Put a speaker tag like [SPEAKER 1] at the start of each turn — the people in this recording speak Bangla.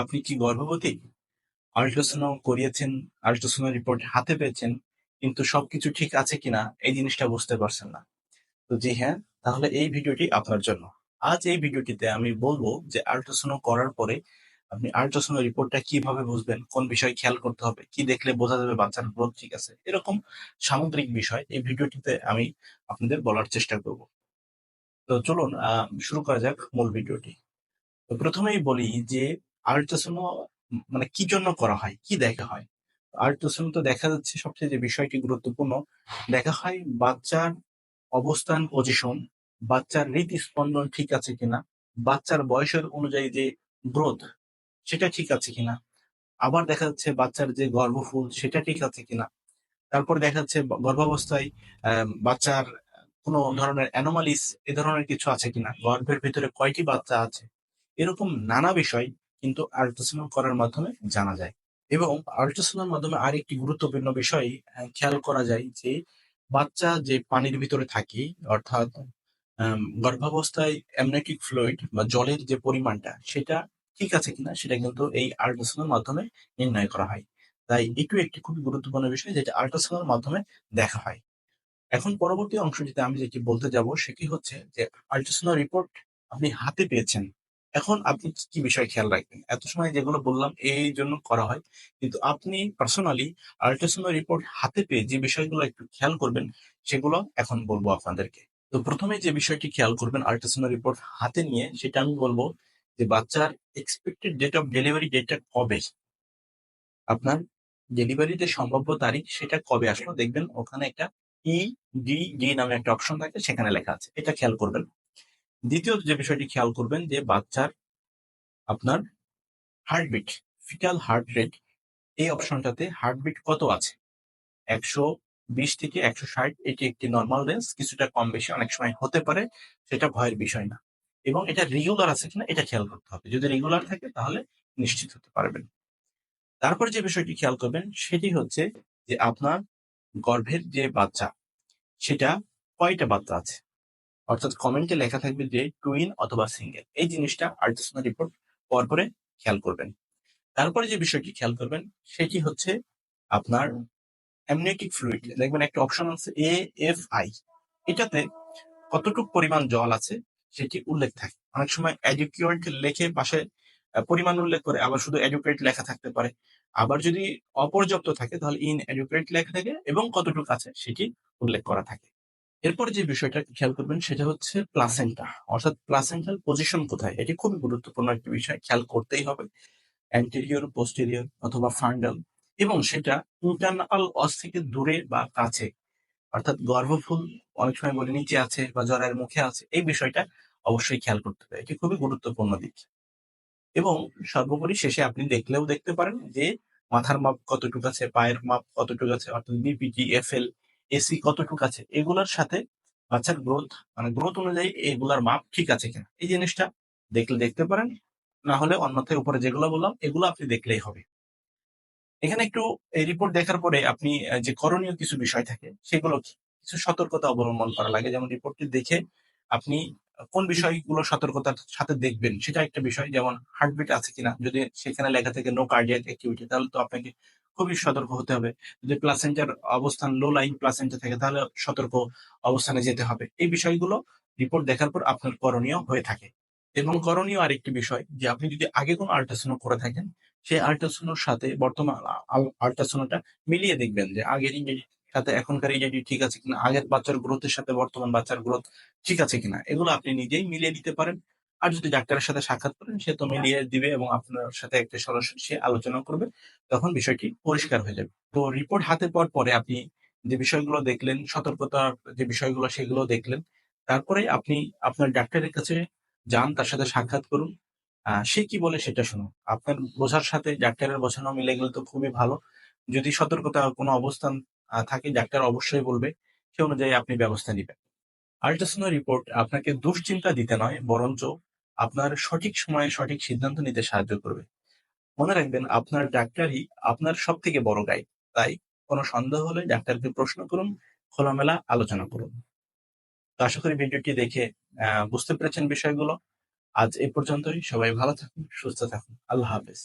[SPEAKER 1] আপনি কি গর্ভবতী? আল্ট্রাসাউন্ড করিয়েছেন আল্ট্রাসাউন্ড রিপোর্ট হাতে পেয়েছেন, কিন্তু সবকিছু ঠিক আছে কিনা এই জিনিসটা বুঝতে পারছেন না। তো জি হ্যাঁ তাহলে এই ভিডিওটি আপনার জন্য। আজ এই ভিডিওটিতে আমি বলব যে আল্ট্রাসাউন্ড করার পরে আপনি আল্ট্রাসাউন্ড রিপোর্টটা কীভাবে বুঝবেন, কোন বিষয় খেয়াল করতে হবে, কি দেখলে বোঝা যাবে বাচ্চার গ্রোথ ঠিক আছে, এরকম সামগ্রিক বিষয় এই ভিডিওটিতে আমি আপনাদের বলার চেষ্টা করব। তো চলুন শুরু করা যাক মূল ভিডিওটি। তো প্রথমেই বলি যে আল্ট্রাসাউন্ড মানে কি জন্য করা হয়? কি দেখা হয়? আল্ট্রাসাউন্ড তো দেখা যাচ্ছে সবচেয়ে যে বিষয়টি গুরুত্বপূর্ণ, দেখা হয় বাচ্চার অবস্থান পজিশন বাচ্চার হৃদস্পন্দন ঠিক আছে কিনা, বাচ্চার বয়সের অনুযায়ী যে গ্রোথ সেটা ঠিক আছে কিনা, আবার দেখা যাচ্ছে বাচ্চার যে গর্ভফুল, সেটা ঠিক আছে কিনা, তারপর দেখা যাচ্ছে গর্ভাবস্থায় বাচ্চার কোনো ধরনের অ্যানোমালিস এ ধরনের কিছু আছে কিনা, গর্ভের ভিতরে কয়টি বাচ্চা আছে, এরকম নানা বিষয় কিন্তু আল্ট্রাসাউন্ড করার মাধ্যমে জানা যায়। এবং আল্ট্রাসাউন্ডের মাধ্যমে আরেকটি গুরুত্বপূর্ণ বিষয় খেয়াল করা যায় যে বাচ্চা যে পানির ভিতরে থাকে, অর্থাৎ গর্ভাবস্থায় অ্যামনেটিক ফ্লুইড বা জলের যে পরিমাণটা, সেটা ঠিক আছে কিনা, সেটা কিন্তু এই আল্ট্রাসাউন্ডের মাধ্যমে নির্ণয় করা হয়। তাই এটু একটি খুবই গুরুত্বপূর্ণ বিষয় যেটা আল্ট্রাসাউন্ডের মাধ্যমে দেখা হয়। এখন পরবর্তী অংশ যেটা আমি যেটি বলতে যাব, সেটি হচ্ছে যে আল্ট্রাসাউন্ড রিপোর্ট আপনি হাতে পেয়েছেন। এখন আপনি কি বিষয় খেয়াল রাখবেন? এত সময় যেগুলো বললাম, এই জন্য করা হয়। কিন্তু আপনি পার্সোনালি আল্ট্রাসাউন্ড রিপোর্ট হাতে পেয়ে যে বিষয়গুলো একটু খেয়াল করবেন, সেগুলো এখন বলব আপনাদেরকে। তো প্রথমে যে বিষয়টি খেয়াল করবেন আল্ট্রাসাউন্ড রিপোর্ট হাতে নিয়ে, সেটা আমি বলব যে বাচ্চার এক্সপেক্টেড ডেট অফ ডেলিভারি ডেটটা কবে? আপনার ডেলিভারি যে সম্ভাব্য তারিখ সেটা কবে আসলো? দেখবেন ওখানে একটা ই ডি ডি নামে একটা অপশন থাকে, সেখানে লেখা আছে। এটা খেয়াল করবেন। দ্বিতীয় যে বিষয়টি খেয়াল করবেন যে বাচ্চার আপনার হার্টবিট ফিটাল হার্ট রেট এই অপশনটাতে হার্টবিট কত আছে? একশো বিশ থেকে একশো ষাট, এটি একটি নর্মাল রেঞ্জ কিছুটা কম বেশি অনেক সময় হতে পারে, সেটা ভয়ের বিষয় না। এবং এটা রেগুলার আছে কিনা, এটা খেয়াল করতে হবে। যদি রেগুলার থাকে, তাহলে নিশ্চিত হতে পারবেন। তারপর যে বিষয়টি খেয়াল করবেন, সেটি হচ্ছে যে আপনার গর্ভের যে বাচ্চা, সেটা কয়টা বাচ্চা আছে? অর্থাৎ কমেন্টে লেখা থাকবে যে টুইন অথবা সিঙ্গেল এই জিনিসটা আল্ট্রাসাউন্ড রিপোর্ট পর পরে খেয়াল করবেন। তারপরে যে বিষয়টি খেয়াল করবেন, সেটি হচ্ছে আপনার অ্যামনিটিক ফ্লুইড দেখবেন একটা অপশন আছে এ এফ আই এটাতে কতটুকু পরিমাণ জল আছে সেটি উল্লেখ থাকে। অনেক সময় এডুকেট লেখে পাশে পরিমাণ উল্লেখ করে, আবার শুধু এডুকেট লেখা থাকতে পারে। আবার যদি অপর্যাপ্ত থাকে, তাহলে ইন এডুকেট লেখা থাকে এবং কতটুকু আছে সেটি উল্লেখ করা থাকে। এরপর যে বিষয়টা খেয়াল করবেন সেটা হচ্ছে প্লাসেন্টা অর্থাৎ প্লাসেন্টাল পজিশন কোথায়? এটি খুবই গুরুত্বপূর্ণ একটি বিষয়, খেয়াল করতেই হবে। অ্যান্টেরিয়র পোস্টেরিয়র অথবা ফান্ডাল এবং সেটা ইন্টারনাল অস থেকে দূরে বা কাছে, অর্থাৎ গর্ভফুল অনেক সময় বলে নিচে আছে বা জ্বরের মুখে আছে, এই বিষয়টা অবশ্যই খেয়াল করতে হবে। এটি খুবই গুরুত্বপূর্ণ দিক। এবং সর্বোপরি শেষে আপনি দেখলেও দেখতে পারেন যে মাথার মাপ কতটুকু আছে, পায়ের মাপ কতটুকু আছে, অর্থাৎ বিপিটি এফএল এসি কতটুকু আছে? এগুলোর সাথে বাচ্চার গ্রোথ মানে গ্রোথ অনুযায়ী এগুলার মাপ ঠিক আছে কিনা? এই জিনিসটা দেখলে দেখতে পারেন, না হলে অন্যথায় উপরে যেগুলো বললাম, এগুলো আপনি দেখলেই হবে। এখানে একটু এই রিপোর্ট দেখার পরে আপনি যে করণীয় কিছু বিষয় থাকে, সেগুলো কিছু সতর্কতা অবলম্বন করা লাগে, যেমন রিপোর্টটি দেখে আপনি কোন বিষয়গুলো সতর্কতার সাথে দেখবেন, সেটা একটা বিষয়, যেমন হার্টবিট আছে কিনা? যদি সেখানে লেখা থাকে নো কার্ডিয়াক অ্যাক্টিভিটি তাহলে তো আপনাকে খুবই সতর্ক হতে হবে। যদি প্লাসেন্টার অবস্থান লো লাইন প্লাসেন্টা থাকে, তাহলে সতর্ক অবস্থানে যেতে হবে। এই বিষয়গুলো রিপোর্ট দেখার পর আপনার করণীয় হয়ে থাকে। এবং করণীয় আরেকটি বিষয়, যে আপনি যদি আগে কোনো আল্ট্রাসাউন্ড করে থাকেন, সেই আল্ট্রাসাউন্ডের সাথে বর্তমান আল্ট্রাসাউন্ডটা মিলিয়ে দেখবেন যে আগের ইংরেজি সাথে এখনকার ইংরেজি ঠিক আছে কিনা, আগের বাচ্চার গ্রোথের সাথে বর্তমান বাচ্চার গ্রোথ ঠিক আছে কিনা, এগুলো আপনি নিজেই মিলিয়ে দিতে পারেন। আর যদি ডাক্তারের সাথে সাক্ষাৎ করেন, সে তো মিলিয়ে দিবে এবং আপনার সাথে একটা সরাসরি সে আলোচনা করবে, তখন বিষয়টি পরিষ্কার হয়ে যাবে। তো রিপোর্ট হাতে পাওয়ার পরে আপনি যে বিষয়গুলো দেখলেন, সতর্কতার যে বিষয়গুলো সেগুলো দেখলেন, তারপরে আপনি আপনার ডাক্তারের কাছে যান, তার সাথে সাক্ষাৎ করুন। সে কি বলে সেটা শুনুন। আপনার বোঝার সাথে ডাক্তারের বোঝানো মিলে গেলে তো খুবই ভালো। যদি সতর্কতা কোনো অবস্থান থাকে, ডাক্তার অবশ্যই বলবে, সে অনুযায়ী আপনি ব্যবস্থা নেবেন। আল্ট্রাসাউন্ড রিপোর্ট আপনাকে দুশ্চিন্তা দিতে নয়, বরঞ্চ আপনার সঠিক সময়ে সঠিক সিদ্ধান্ত নিতে সাহায্য করবে। মনে রাখবেন, আপনার ডাক্তারই আপনার সব থেকে বড় গাইড তাই কোনো সন্দেহ হলে ডাক্তারকে প্রশ্ন করুন, খোলামেলা আলোচনা করুন। তো আশা করি ভিডিওটি দেখে বুঝতে পেরেছেন বিষয়গুলো। আজ এ পর্যন্তই। সবাই ভালো থাকুন, সুস্থ থাকুন। আল্লাহ হাফেজ।